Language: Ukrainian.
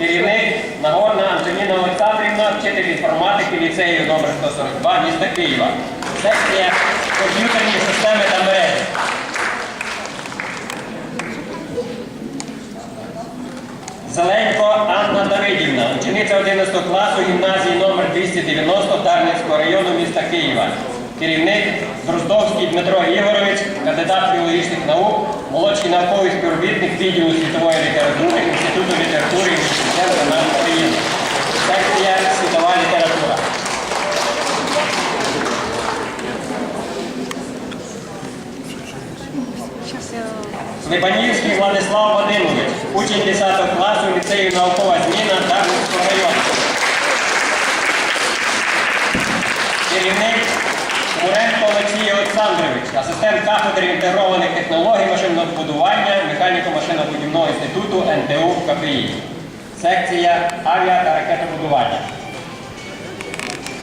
Керівник Нагорна Антоніна Олександрівна, вчитель інформатики ліцею номер 142 міста Києва. Секція комп'ютерні системи та мережі. Зеленько Анна Давидівна, учениця 11 класу гімназії номер 290 Дарницького району міста Києва. Керівник Дроздовський Дмитро Ігорович, кандидат філологічних наук, молодший науковий співробітник відділу світової літератури Інституту літератури Слепанівський Владислав Вадимович, учень 10 класу ліцею наукова зміна Дарницького району. Керівник Муренко Олексій Олександрович, асистент кафедри інтегрованих технологій машинобудування Механіко-машинобудівного інституту НТУ КПІ. Секція авіа та ракетобудування.